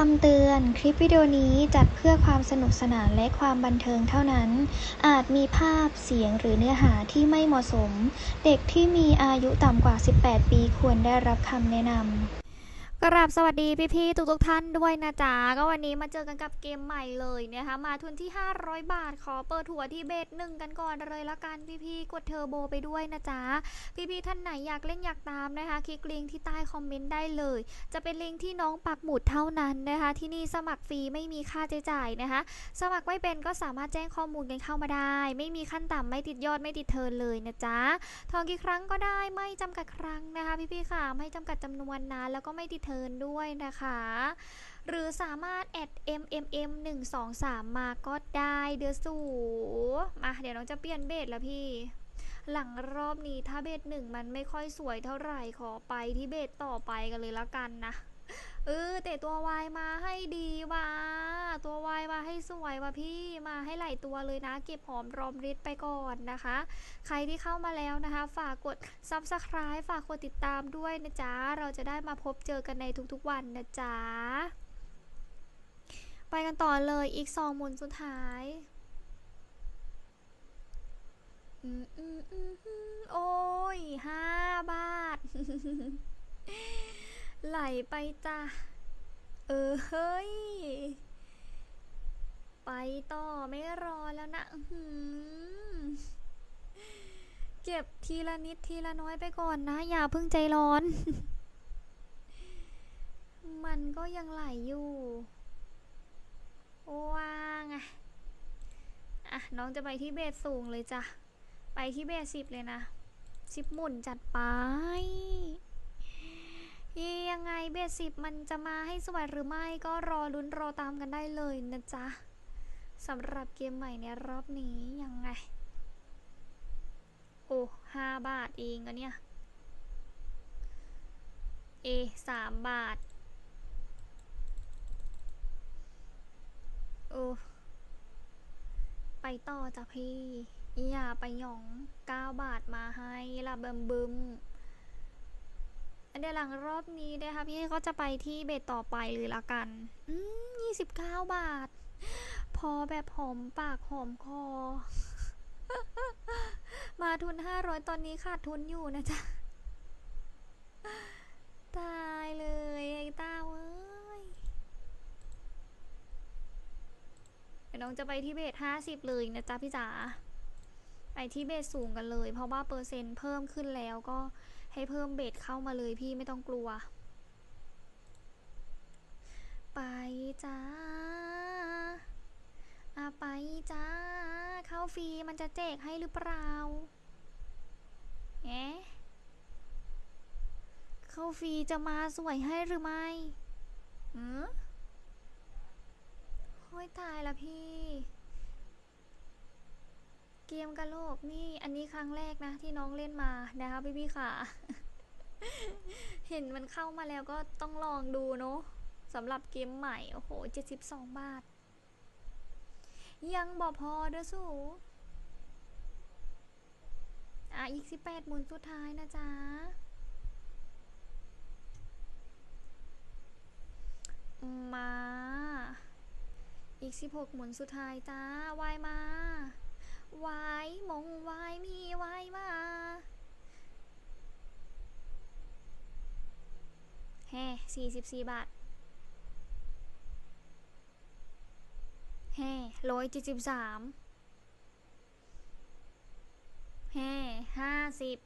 คำเตือน คลิปวิดีโอนี้จัดเพื่อความสนุกสนานและความบันเทิงเท่านั้น อาจมีภาพ เสียงหรือเนื้อหาที่ไม่เหมาะสม เด็กที่มีอายุต่ำกว่า 18 ปีควรได้รับคำแนะนำ กราบสวัสดีพี่ๆทุกๆท่านด้วยนะจ๊ะก็วันนี้มาเจอกันกับเกมใหม่เลยนะคะ มาทุนที่ 500 บาทขอเปิดหัวที่เบสหนึ่งกันก่อนเลยละกันพี่ๆกดเทอร์โบไปด้วยนะจ๊ะพี่ๆท่านไหนอยากเล่นอยากตามนะคะ คลิกลิงก์ที่ใต้คอมเมนต์ได้เลย จะเป็นลิงก์ที่น้องปักหมุดเท่านั้นนะคะ ที่นี่สมัครฟรีไม่มีค่าใช้จ่ายนะคะ สมัครไม่เป็นก็สามารถแจ้งข้อมูลกันเข้ามาได้ ไม่มีขั้นต่ำไม่ติดยอดไม่ติดเทิร์นเลยนะจ๊ะทองกี่ครั้งก็ได้ไม่จำกัดครั้งนะคะ พี่ๆค่ะไม่จำกัดจำนวนนะแล้วก็ไม่ติดเทิร์นด้วยนะคะ หรือสามารถแอด mmm 1 2 3 มาก็ได้เดือสูมาเดี๋ยวน้องจะเปลี่ยนเบสแล้วพี่ หลังรอบนี้ถ้าเบสหนึ่งมันไม่ค่อยสวยเท่าไหร่ขอไปที่เบสต่อไปกันเลยละกันนะ เออแต่ตัววายมาให้ดีว่ะตัววายมาให้สวยว่ะพี่มาให้หลายตัวเลยนะ เก็บหอมรอมริดไปก่อนนะคะ ใครที่เข้ามาแล้วนะคะ ฝากกด subscribe ฝากกดติดตามด้วยนะจ๊ะ เราจะได้มาพบเจอกันในทุกๆวันนะจ๊ะ ไปกันต่อเลยอีกสองหมุนสุดท้ายโอ้ยห้าบาท ไหลไปจ้ะ เออเฮ้ย ไปต่อไม่รอแล้วนะหือเก็บทีละนิดทีละน้อยไปก่อนนะ อย่าเพิ่งใจร้อน มันก็ยังไหลอยู่ว่างอะอะ น้องจะไปที่เบสสูงเลยจ้ะ ไปที่เบสสิบเลยนะสิบหมุนจัดไป ยังไงเบสสิบมันจะมาให้สวยหรือไม่ก็รอลุ้นรอตามกันได้เลยนะจ๊ะสำหรับเกมใหม่ในรอบนี้ยังไง โอ้ห้าบาทเองอะเนี่ย เอสามบาท โอ้ ไปต่อจ้ะพี่ อย่าไปหยองเก้าบาทมาให้ละเบิมบึม เดี๋ยวหลังรอบนี้นะคะพี่ก็จะไปที่เบตต่อไปเลยละกัน อืมยี่สิบเก้าบาท พอแบบหอมปากหอมคอ มาทุนห้าร้อยตอนนี้ขาดทุนอยู่นะจ๊ะ ตายเลยไอ้ต้าเว้ยเดี๋ยวน้องจะไปที่เบสห้าสิบเลยนะจ๊ะพี่จ๋าไปที่เบสสูงกันเลย เพราะว่าเปอร์เซ็นต์เพิ่มขึ้นแล้วก็ ให้เพิ่มเบสเข้ามาเลยพี่ไม่ต้องกลัว ไปจ้าอาไปจ้า เข้าฟรีมันจะแจกให้หรือเปล่าแอะเข้าฟรีจะมาสวยให้หรือไม่หืมโอ้ยตายละพี่ เกมกระโลกนี่อันนี้ครั้งแรกนะที่น้องเล่นมานะคะพี่พี่ค่ะ เห็นมันเข้ามาแล้วก็ต้องลองดูเนาะสำหรับเกมใหม่ โอ้โห72บสองบาท ยังบอกพอเด้อสูอะอีก18หมุนสุดท้ายนะจ๊ะมา อีก 16 หมุนสุดท้ายจ้าวายมา วายมงวายมีวายมาแฮ่สี่สิบสี่บาทแฮ่ร้อยเจ็ดสิบสามแฮ่ห้าสิบ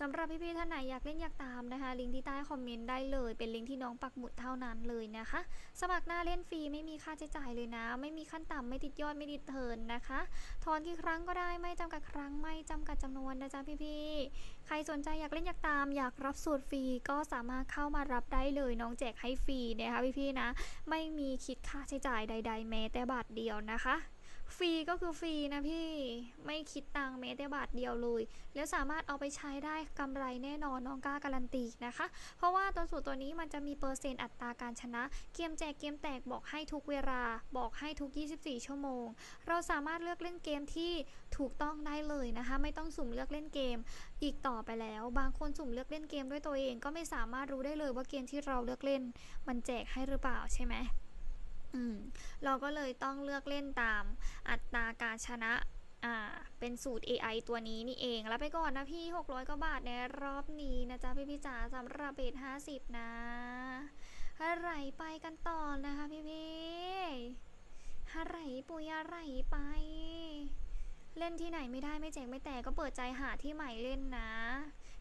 สำหรับพี่ๆท่านไหนอยากเล่นอยากตามนะคะ ลิงก์ที่ใต้คอมเมนต์ได้เลย เป็นลิงก์ที่น้องปักหมุดเท่านั้นเลยนะคะ สมัครหน้าเล่นฟรีไม่มีค่าใช้จ่ายเลยนะ ไม่มีขั้นต่ำไม่ติดยอดไม่ติดเทินนะคะ ถอนกี่ครั้งก็ได้ไม่จำกัดครั้งไม่จำกัดจำนวนนะจ๊ะพี่ๆใครสนใจอยากเล่นอยากตาม อยากรับสูตรฟรีก็สามารถเข้ามารับได้เลยน้องแจกให้ฟรีนะคะพี่ๆนะ ไม่มีคิดค่าใช้จ่ายใด ๆ แม้แต่บาทเดียวนะคะ ฟรีก็คือฟรีนะพี่ไม่คิดตังค์แม้แต่บาทเดียวเลย แล้วสามารถเอาไปใช้ได้กำไรแน่นอนน้องกล้าการันตีนะคะ เพราะว่าตัวสูตรตัวนี้มันจะมีเปอร์เซ็นต์อัตราการชนะ เกมแจกเกมแตกบอกให้ทุกเวลา บอกให้ทุก 24 ชั่วโมง เราสามารถเลือกเล่นเกมที่ถูกต้องได้เลยนะคะ ไม่ต้องสุ่มเลือกเล่นเกมอีกต่อไปแล้ว บางคนสุ่มเลือกเล่นเกมด้วยตัวเอง ก็ไม่สามารถรู้ได้เลยว่าเกมที่เราเลือกเล่น มันแจกให้หรือเปล่าใช่ไหม อืมเราก็เลยต้องเลือกเล่นตามอัตราการชนะอ่า เป็นสูตร AI ตัวนี้นี่เอง แล้วไปก่อนนะพี่ 600 กว่าบาทในรอบนี้นะจ๊ะ พี่พี่จ๋าสำหรับเบท50 นะอะไรไปกันต่อนะคะพี่พี่อะไรปุยอะไรไป เล่นที่ไหนไม่ได้ไม่แจกไม่แตกก็เปิดใจหาที่ใหม่เล่นนะ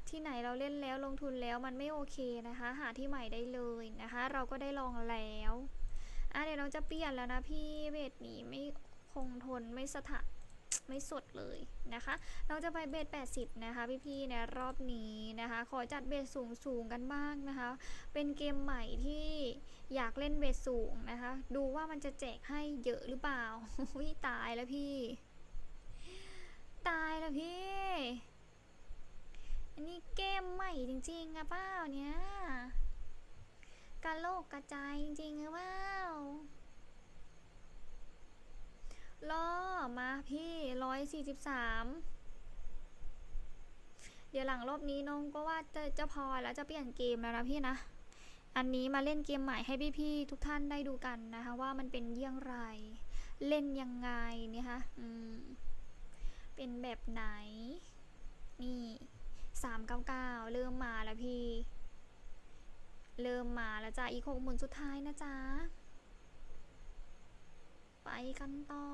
ที่ไหนเราเล่นแล้วลงทุนแล้วมันไม่โอเคนะคะ หาที่ใหม่ได้เลยนะคะ เราก็ได้ลองแล้ว อะเดี๋ยวเราจะเปลี่ยนแล้วนะพี่เบสนี้ไม่คงทนไม่สถาไม่สดเลยนะคะ เราจะไปเบส80 นะคะ พี่ๆในรอบนี้นะคะ ขอจัดเบสสูงสูงๆกันบ้างนะคะ เป็นเกมใหม่ที่อยากเล่นเบสสูงนะคะ ดูว่ามันจะแจกให้เยอะหรือเปล่าอุ้ยตายแล้วพี่ ตายแล้วพี่ อันนี้เกมใหม่จริงๆอะเปล่าเนี่ยกะโลกกระจายจริงๆหรือเปล่า ล่อมาพี่ร้อยสี่สิบสามเดี๋ยวหลังรอบนี้น้องก็ว่าจะจะพอแล้วจะเปลี่ยนเกมแล้วนะพี่นะ อันนี้มาเล่นเกมใหม่ให้พี่ๆทุกท่านได้ดูกันนะคะว่ามันเป็นเยี่ยงไร เล่นยังไงเนี่ยคะอืมเป็นแบบไหน นี่สามเก้าเก้าเริ่มมาแล้วพี่ เริ่มมาแล้วจ้ะอีกหกหมุนสุดท้ายนะจ๊ะ ไปกันต่อ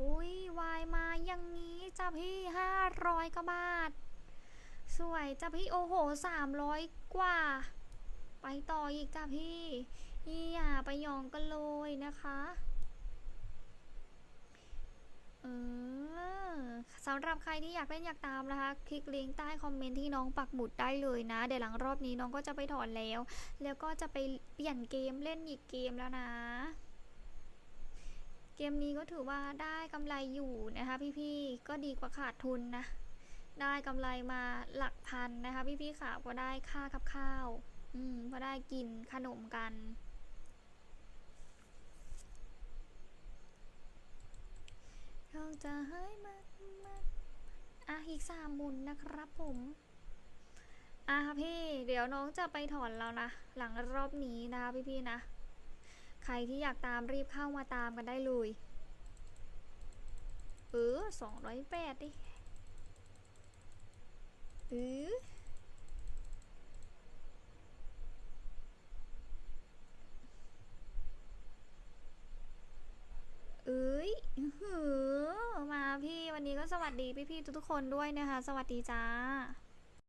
อุ้ยวายมาอย่างนี้จ้ะพี่ห้าร้อยกว่าบาท สวยจ้ะพี่โอ้โหสามร้อยกว่า ไปต่ออีกจ้ะพี่อย่าไปยองกันเลยนะคะเออสำหรับใครที่อยากเล่นอยากตามนะคะ คลิกลิงก์ใต้คอมเมนต์ที่น้องปักหมุดได้เลยนะ เดี๋ยวหลังรอบนี้น้องก็จะไปถอนแล้ว แล้วก็จะไปเปลี่ยนเกมเล่นอีกเกมแล้วนะ เกมนี้ก็ถือว่าได้กำไรอยู่นะคะ พี่ๆ ก็ดีกว่าขาดทุนนะ ได้กำไรมาหลักพันนะคะ พี่ๆค่ะก็ได้ค่ากับข้าว อืมก็ได้กินขนมกันเราจะให้มันมันอะอีกสามหมุนนะครับผมอะพี่ เดี๋ยวน้องจะไปถอนแล้วนะ หลังรอบนี้นะคะพี่ๆนะ ใครที่อยากตามรีบเข้ามาตามกันได้เลยเออสองร้อยแปดดิเออเอ้ยอื้อหือมาพี่วันนี้ก็สวัสดีพี่ๆทุกๆคนด้วยนะคะ สวัสดีจ้า